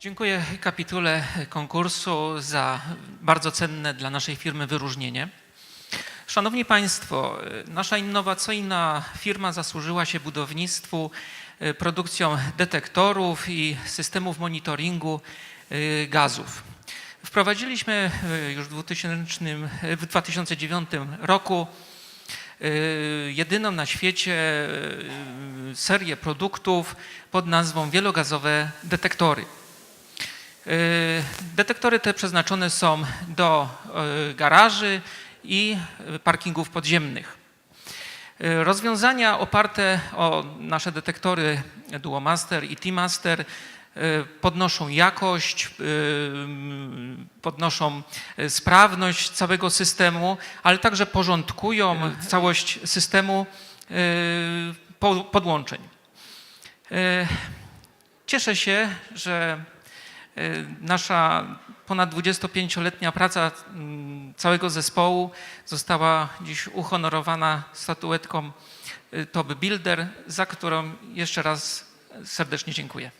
Dziękuję kapitule konkursu za bardzo cenne dla naszej firmy wyróżnienie. Szanowni Państwo, nasza innowacyjna firma zasłużyła się budownictwu, y, produkcją detektorów i systemów monitoringu y, gazów. Wprowadziliśmy y, już w, 2000, w 2009 roku jedyną na świecie serię produktów pod nazwą wielogazowe detektory. Y, Detektory te przeznaczone są do y, garaży i y, parkingów podziemnych. Rozwiązania oparte o nasze detektory Duomaster i T-Master podnoszą jakość, podnoszą sprawność całego systemu, ale także porządkują całość systemu po- podłączeń. Cieszę się, że nasza ponad 25-letnia praca mm, całego zespołu została dziś uhonorowana statuetką y, Top Builder, za którą jeszcze raz serdecznie dziękuję.